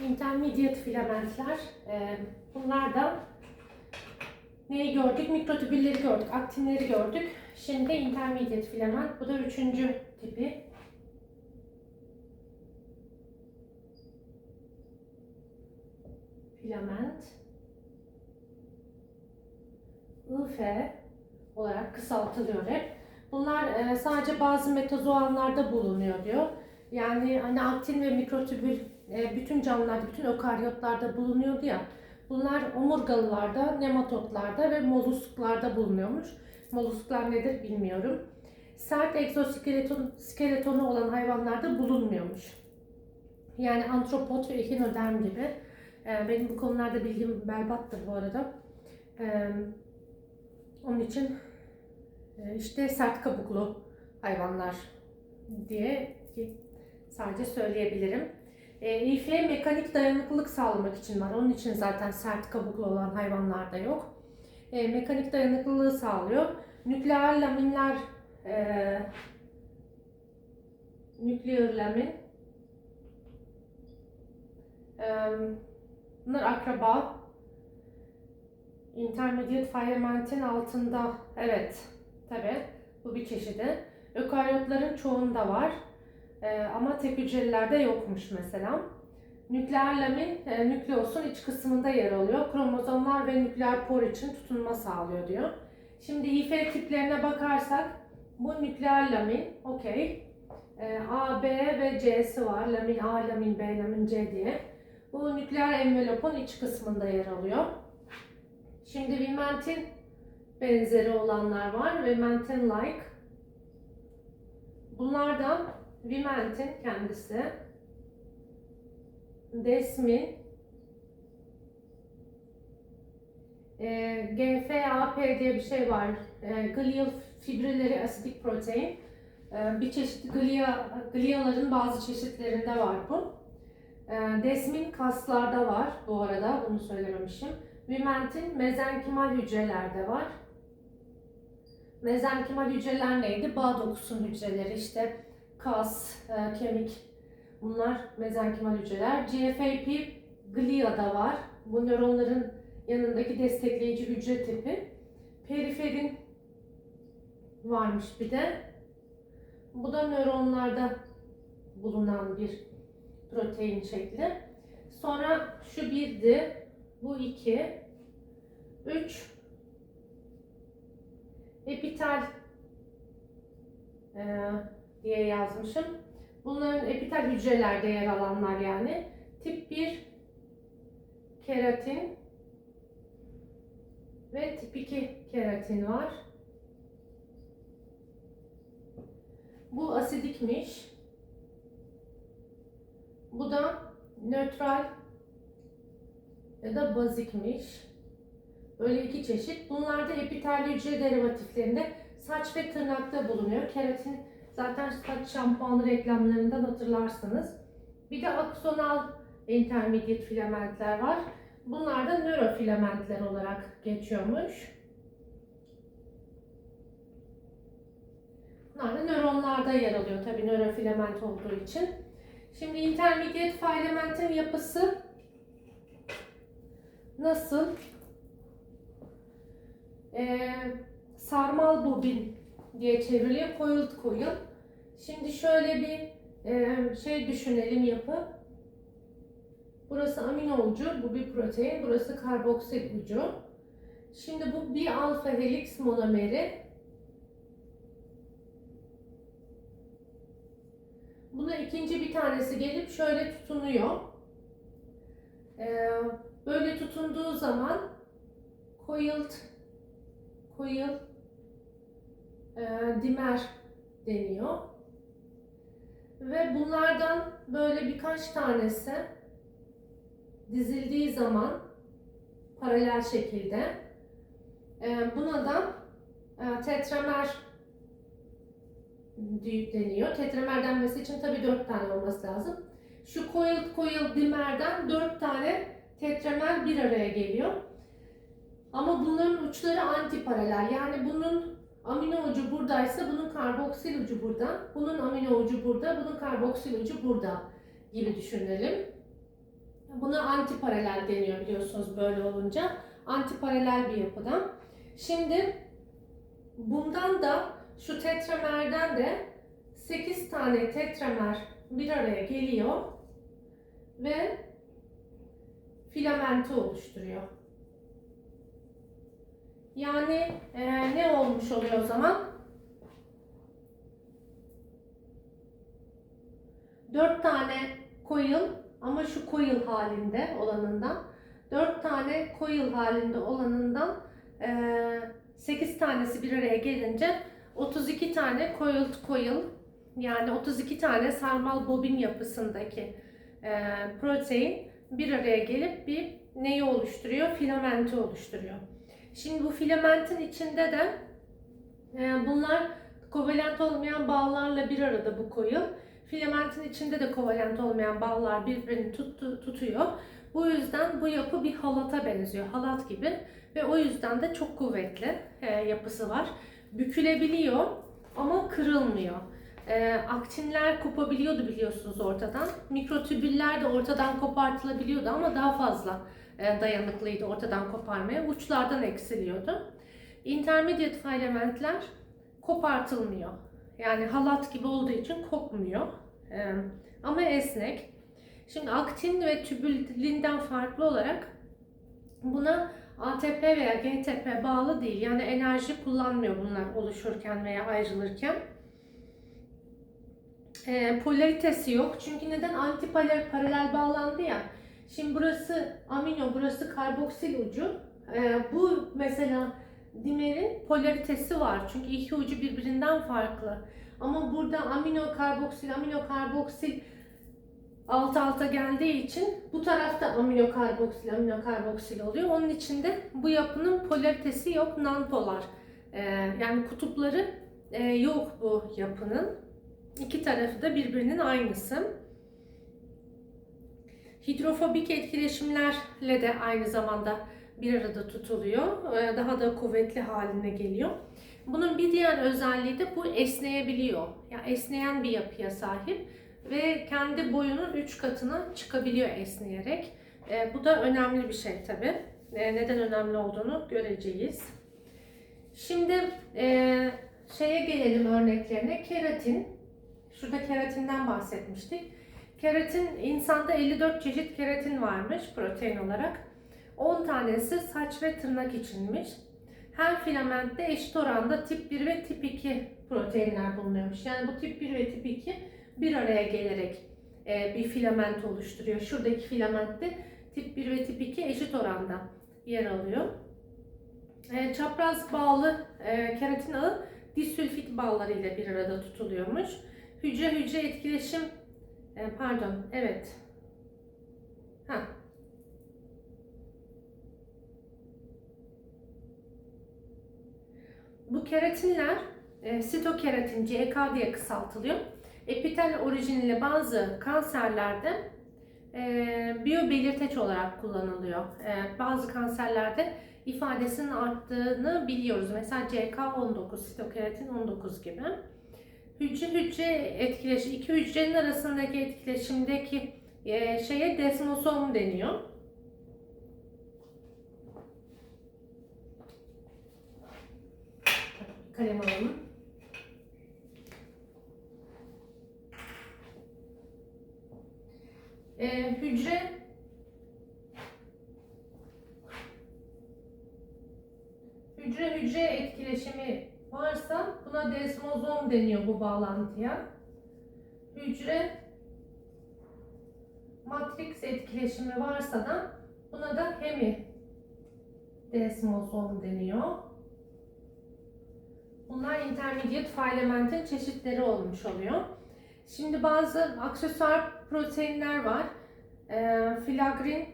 intermediate filamentler. Ee, bunlar da neyi gördük? Mikrotübülleri gördük, aktinleri gördük. Şimdi intermediate filament. Bu da üçüncü tipi. Filament. IF olarak kısaltılıyor hep. Bunlar e, sadece bazı metazoanlarda bulunuyor diyor. Yani hani aktin ve mikrotübül e, bütün canlılarda, bütün ökaryotlarda bulunuyordu ya. Bunlar omurgalılarda, nematotlarda ve mollusklarda bulunuyormuş. Mollusklar nedir bilmiyorum. Sert egzoskeleton skeletonu olan hayvanlarda bulunmuyormuş. Yani antropot ve echinoderm gibi. E, benim bu konularda bilgim berbattır bu arada. E, onun için işte sert kabuklu hayvanlar diye sadece söyleyebilirim. E, İF'ye mekanik dayanıklılık sağlamak için var. Onun için zaten sert kabuklu olan hayvanlarda yok. E, mekanik dayanıklılığı sağlıyor. Nükleer laminler e, nükleer lamin e, bunlar akraba Intermediate filament'in altında evet tabi bu bir çeşidi. Ökaryotların çoğunda var Ee, ama tek hücrelilerde yokmuş mesela. Nükleer lamin e, nükleosun iç kısmında yer alıyor. Kromozomlar ve nükleer por için tutunma sağlıyor diyor. Şimdi İF tiplerine bakarsak bu nükleer lamin okey. Ee, A, B ve C'si var. Lamin A, lamin B, lamin C diye. Bu nükleer envelopun iç kısmında yer alıyor. Şimdi Vimentin benzeri olanlar var. Vimentin like. Bunlardan Vimentin kendisi. Desmin. E, GFAP diye bir şey var. E, glial fibrileri asidik protein. E, bir çeşit glia, gliaların bazı çeşitlerinde var bu. E, desmin kaslarda var bu arada. Bunu söylememişim. Vimentin mezenkimal hücrelerde var. Mezenkimal hücreler neydi? Bağ dokusunun hücreleri işte kas, e, kemik bunlar mezenkimal hücreler. GFAP glia'da var. Bu nöronların yanındaki destekleyici hücre tipi. Periferin varmış bir de. Bu da nöronlarda bulunan bir protein şekli. Sonra şu birdi, bu iki, üç epitel e, diye yazmışım. Bunların epitel hücrelerde yer alanlar yani. Tip 1 keratin ve tip 2 keratin var. Bu asidikmiş. Bu da nötral ya da bazikmiş. Böyle iki çeşit. Bunlar da epitel hücre derivatiflerinde saç ve tırnakta bulunuyor. Keratin zaten saç şampuanı reklamlarından hatırlarsınız. Bir de aksonal intermediate filamentler var. Bunlar da nörofilamentler olarak geçiyormuş. Bunlar da nöronlarda yer alıyor tabii nörofilament olduğu için. Şimdi intermediate filamentin yapısı nasıl? Ee, sarmal bobin diye çevriliyor. Coiled coil. Şimdi şöyle bir e, şey düşünelim yapı. Burası amino ucu, bu bir protein, burası karboksil ucu. Şimdi bu bir alfa helix monomeri. Buna ikinci bir tanesi gelip şöyle tutunuyor. Ee, böyle tutunduğu zaman coiled coil e, dimer deniyor. Ve bunlardan böyle birkaç tanesi dizildiği zaman paralel şekilde e, buna da e, tetramer deniyor. Tetramer denmesi için tabii dört tane olması lazım. Şu coiled coil dimerden dört tane tetramer bir araya geliyor. Ama bunların uçları antiparalel. Yani bunun amino ucu buradaysa bunun karboksil ucu burada. Bunun amino ucu burada, bunun karboksil ucu burada gibi düşünelim. Buna antiparalel deniyor biliyorsunuz böyle olunca. Antiparalel bir yapıdan. Şimdi bundan da şu tetramerden de 8 tane tetramer bir araya geliyor ve filamenti oluşturuyor. Yani e, ne olmuş oluyor o zaman? 4 tane coil ama şu coil halinde olanından 4 tane coil halinde olanından e, 8 tanesi bir araya gelince 32 tane coiled coil yani 32 tane sarmal bobin yapısındaki e, protein bir araya gelip bir neyi oluşturuyor? Filamenti oluşturuyor. Şimdi bu filamentin içinde de e, bunlar kovalent olmayan bağlarla bir arada bu coil. Filamentin içinde de kovalent olmayan bağlar birbirini tuttu, tutuyor. Bu yüzden bu yapı bir halata benziyor, halat gibi ve o yüzden de çok kuvvetli e, yapısı var. Bükülebiliyor ama kırılmıyor. E, aktinler kopabiliyordu biliyorsunuz ortadan. Mikrotübüller de ortadan kopartılabiliyordu ama daha fazla dayanıklıydı ortadan koparmaya. Uçlardan eksiliyordu. Intermediate filamentler kopartılmıyor. Yani halat gibi olduğu için kopmuyor. E, ama esnek. Şimdi aktin ve tübülinden farklı olarak buna ATP veya GTP bağlı değil. Yani enerji kullanmıyor bunlar oluşurken veya ayrılırken. E, polaritesi yok. Çünkü neden antipolar paralel bağlandı ya. Şimdi burası amino, burası karboksil ucu. E, bu mesela dimerin polaritesi var. Çünkü iki ucu birbirinden farklı. Ama burada amino karboksil, amino karboksil alt alta geldiği için bu tarafta amino karboksil, amino karboksil oluyor. Onun için de bu yapının polaritesi yok, non-polar. Ee, yani kutupları e, yok bu yapının. İki tarafı da birbirinin aynısı. Hidrofobik etkileşimlerle de aynı zamanda bir arada tutuluyor. Ee, daha da kuvvetli haline geliyor. Bunun bir diğer özelliği de bu esneyebiliyor. Yani esneyen bir yapıya sahip ve kendi boyunun 3 katına çıkabiliyor esneyerek. E, bu da önemli bir şey tabi. E, neden önemli olduğunu göreceğiz. Şimdi e, şeye gelelim örneklerine. Keratin. Şurada keratinden bahsetmiştik. Keratin insanda 54 çeşit keratin varmış protein olarak. 10 tanesi saç ve tırnak içinmiş. Her filamentte eşit oranda tip 1 ve tip 2 proteinler bulunuyormuş. Yani bu tip 1 ve tip 2 bir araya gelerek e, bir filament oluşturuyor. Şuradaki filamentte tip 1 ve tip 2 eşit oranda yer alıyor. E, çapraz bağlı e, keratin ağı disülfit bağları ile bir arada tutuluyormuş. Hücre hücre etkileşim e, pardon evet ha Bu keratinler e, sitokeratin CK diye kısaltılıyor. Epitel orijinli bazı kanserlerde e, biyobelirteç olarak kullanılıyor. E, bazı kanserlerde ifadesinin arttığını biliyoruz. Mesela CK19, sitokeratin 19 gibi. Hücre hücre etkileşim, iki hücrenin arasındaki etkileşimdeki e, şeye desmosom deniyor. Kalem alalım. Ee, hücre hücre hücre etkileşimi varsa buna desmozom deniyor bu bağlantıya. Hücre matrix etkileşimi varsa da buna da hemi desmozom deniyor. Bunlar intermediate filamentin çeşitleri olmuş oluyor. Şimdi bazı aksesuar proteinler var. E, filagrin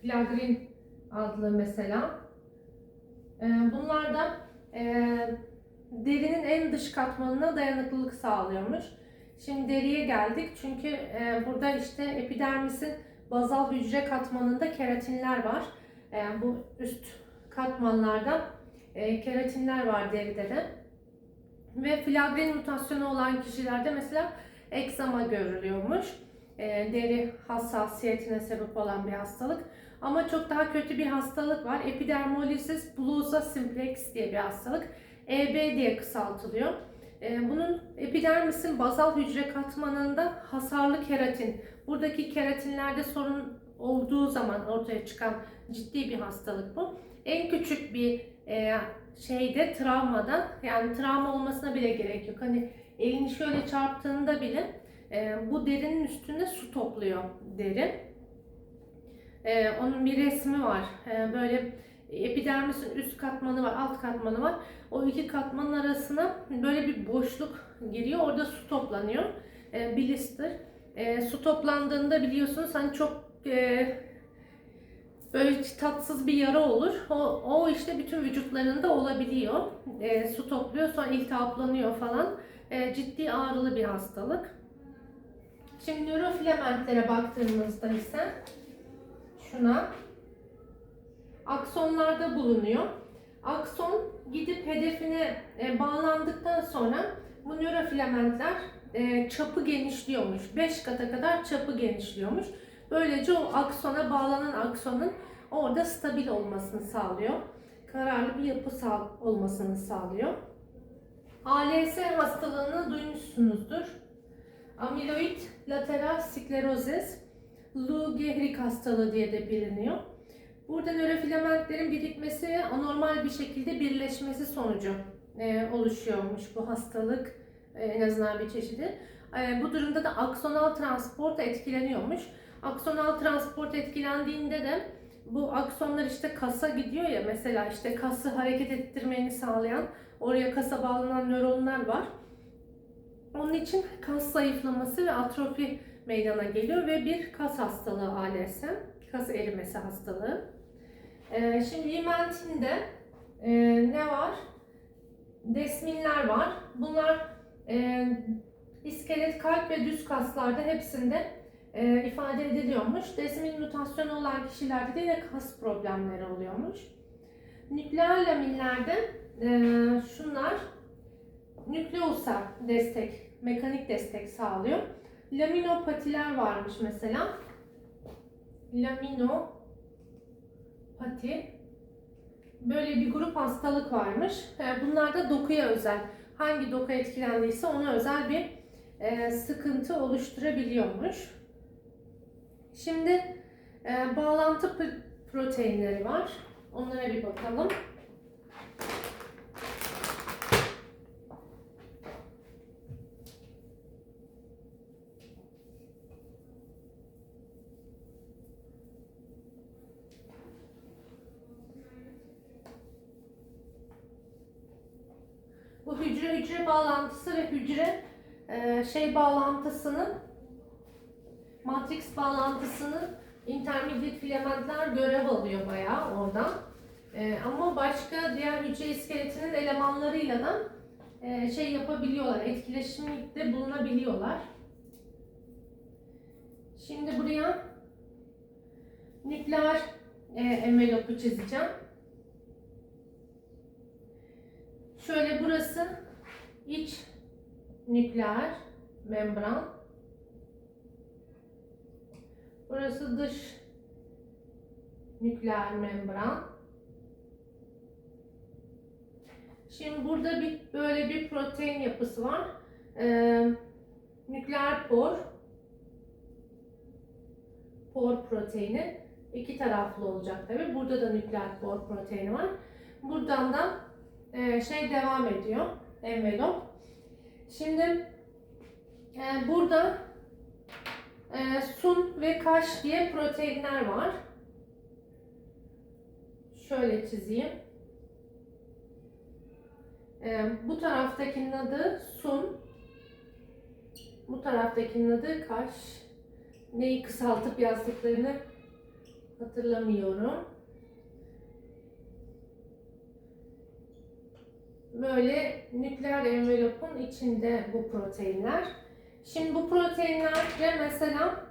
filagrin adlı mesela. E, bunlar da e, derinin en dış katmanına dayanıklılık sağlıyormuş. Şimdi deriye geldik çünkü e, burada işte epidermisin bazal hücre katmanında keratinler var. E, bu üst katmanlardan e, keratinler var deride de. Ve flagrin mutasyonu olan kişilerde mesela eksama görülüyormuş. deri hassasiyetine sebep olan bir hastalık. Ama çok daha kötü bir hastalık var. Epidermolysis bullosa simplex diye bir hastalık. EB diye kısaltılıyor. E, bunun epidermisin bazal hücre katmanında hasarlı keratin, buradaki keratinlerde sorun olduğu zaman ortaya çıkan ciddi bir hastalık bu. En küçük bir e, şeyde travmada yani travma olmasına bile gerek yok. Hani elini şöyle çarptığında bile e, bu derinin üstünde su topluyor deri. E, onun bir resmi var. E, böyle epidermisin üst katmanı var, alt katmanı var. O iki katmanın arasına böyle bir boşluk giriyor. Orada su toplanıyor. E, blister. E, su toplandığında biliyorsunuz hani çok e, böyle tatsız bir yara olur. O, o işte bütün vücutlarında olabiliyor. E, su topluyor sonra iltihaplanıyor falan. E, ciddi ağrılı bir hastalık. Şimdi nörofilamentlere baktığımızda ise şuna aksonlarda bulunuyor. Akson gidip hedefine e, bağlandıktan sonra bu nörofilamentler e, çapı genişliyormuş. 5 kata kadar çapı genişliyormuş. Böylece o aksona bağlanan aksonun orada stabil olmasını sağlıyor. Kararlı bir yapı sağ, olmasını sağlıyor. ALS hastalığını duymuşsunuzdur. Amiloid lateral sklerozis, Lou Gehrig hastalığı diye de biliniyor. Burada nörofilamentlerin birikmesi anormal bir şekilde birleşmesi sonucu e, oluşuyormuş bu hastalık e, en azından bir çeşidi. E, bu durumda da aksonal transport etkileniyormuş. Aksonal transport etkilendiğinde de bu aksonlar işte kasa gidiyor ya mesela işte kası hareket ettirmeni sağlayan oraya kasa bağlanan nöronlar var. Onun için kas zayıflaması ve atrofi meydana geliyor ve bir kas hastalığı ALS, kas erimesi hastalığı. Ee, şimdi Limentinde e, ne var? Desminler var. Bunlar e, iskelet, kalp ve düz kaslarda hepsinde e, ifade ediliyormuş. Desmin mutasyonu olan kişilerde de yine kas problemleri oluyormuş. Nükleer laminlerde şunlar nükleosa destek, mekanik destek sağlıyor. Laminopatiler varmış mesela. Laminopati. Böyle bir grup hastalık varmış. E, Bunlar da dokuya özel. Hangi doku etkilendiyse ona özel bir e, sıkıntı oluşturabiliyormuş. Şimdi e, bağlantı pr- proteinleri var. Onlara bir bakalım. Bu hücre hücre bağlantısı ve hücre e, şey bağlantısının matrix bağlantısının intermediate filamentler görev alıyor bayağı oradan. E, ama başka diğer hücre iskeletinin elemanlarıyla da e, şey yapabiliyorlar, etkileşimde bulunabiliyorlar. Şimdi buraya nükleer e, envelopu çizeceğim. Şöyle burası iç nükleer membran. Burası dış nükleer membran. Şimdi burada bir böyle bir protein yapısı var. Ee, nükleer por. Por proteini. iki taraflı olacak tabi. Burada da nükleer por proteini var. Buradan da e, şey devam ediyor. Envelop. Şimdi e, burada e, sun ve kaş diye proteinler var. Şöyle çizeyim. E, bu taraftakinin adı sun. Bu taraftakinin adı kaş. Neyi kısaltıp yazdıklarını hatırlamıyorum. Böyle nükleer envelopun içinde bu proteinler. Şimdi bu proteinlerde mesela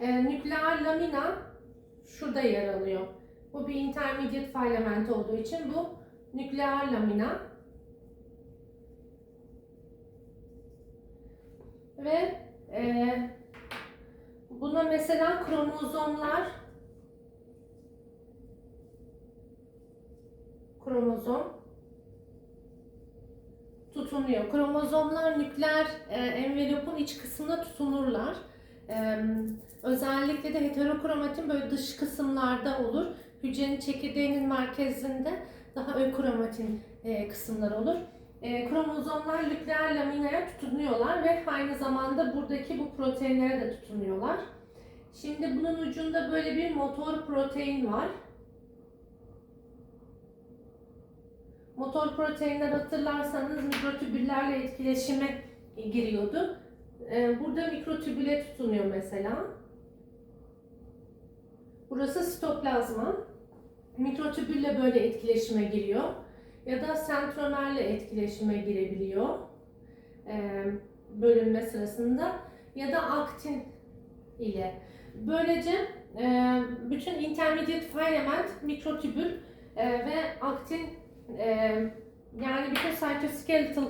e, nükleer lamina şurada yer alıyor. Bu bir intermediate filament olduğu için bu nükleer lamina. Ve Ee, buna mesela kromozomlar kromozom tutunuyor. Kromozomlar nükleer e, envelopun iç kısmına tutunurlar. E, özellikle de heterokromatin böyle dış kısımlarda olur. Hücrenin çekirdeğinin merkezinde daha ökromatin e, kısımlar olur. E, kromozomlar nükleer laminaya tutunuyorlar ve aynı zamanda buradaki bu proteinlere de tutunuyorlar. Şimdi bunun ucunda böyle bir motor protein var. Motor proteinler hatırlarsanız mikrotübüllerle etkileşime giriyordu. Ee, Burada mikrotübüle tutunuyor mesela. Burası sitoplazma. Mikrotübülle böyle etkileşime giriyor. Ya da sentromerle etkileşime girebiliyor. ee, Bölünme sırasında. Ya da aktin ile. Böylece e, bütün intermediate filament, mikrotübül e, ve aktin ee, yani bütün cytoskeletal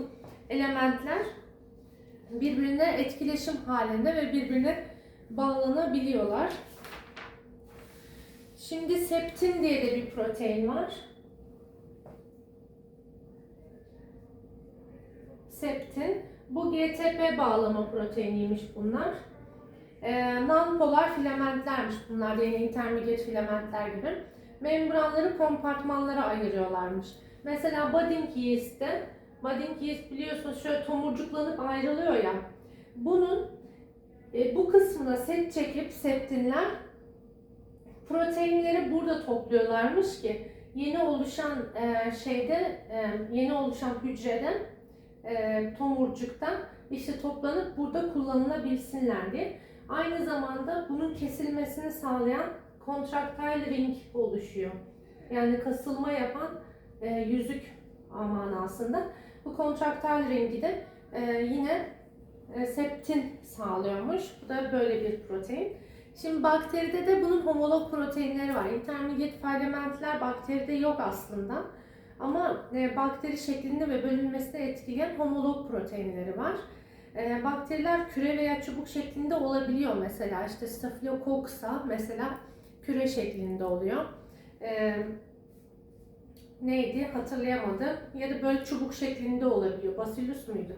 elementler birbirine etkileşim halinde ve birbirine bağlanabiliyorlar. Şimdi septin diye de bir protein var. Septin. Bu GTP bağlama proteiniymiş bunlar. Ee, non-polar filamentlermiş bunlar. Yani intermediate filamentler gibi. Membranları kompartmanlara ayırıyorlarmış. Mesela budding yeast'te, budding yeast biliyorsunuz şöyle tomurcuklanıp ayrılıyor ya. Bunun e, bu kısmına set çekip septinler proteinleri burada topluyorlarmış ki yeni oluşan e, şeyde, e, yeni oluşan hücreden, e, tomurcuktan işte toplanıp burada kullanılabilsinler diye. Aynı zamanda bunun kesilmesini sağlayan contractile ring oluşuyor. Yani kasılma yapan e, yüzük manasında. Bu contractile ringi de e, yine e, septin sağlıyormuş. Bu da böyle bir protein. Şimdi bakteride de bunun homolog proteinleri var. Intermediate filamentler bakteride yok aslında. Ama e, bakteri şeklinde ve bölünmesini etkileyen homolog proteinleri var. E, bakteriler küre veya çubuk şeklinde olabiliyor mesela. İşte Staphylococcus'a mesela küre şeklinde oluyor. E, neydi hatırlayamadım. Ya da böyle çubuk şeklinde olabiliyor. Bacillus muydu?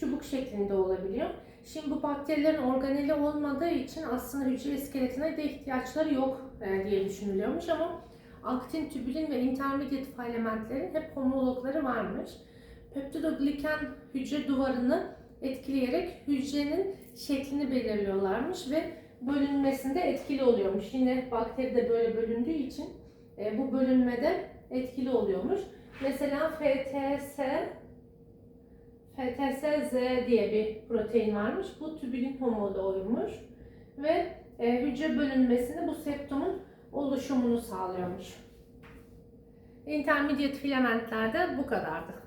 Çubuk şeklinde olabiliyor. Şimdi bu bakterilerin organeli olmadığı için aslında hücre iskeletine de ihtiyaçları yok e, diye düşünülüyormuş ama aktin, tübülin ve intermediate filamentlerin hep homologları varmış. Peptidogliken hücre duvarını etkileyerek hücrenin şeklini belirliyorlarmış ve bölünmesinde etkili oluyormuş. Yine bakteri de böyle bölündüğü için e, bu bölünmede etkili oluyormuş. Mesela FTS FTSZ diye bir protein varmış. Bu tübülin homoloğuymuş ve e, hücre bölünmesini bu septomun oluşumunu sağlıyormuş. Intermediate filamentlerde bu kadardı.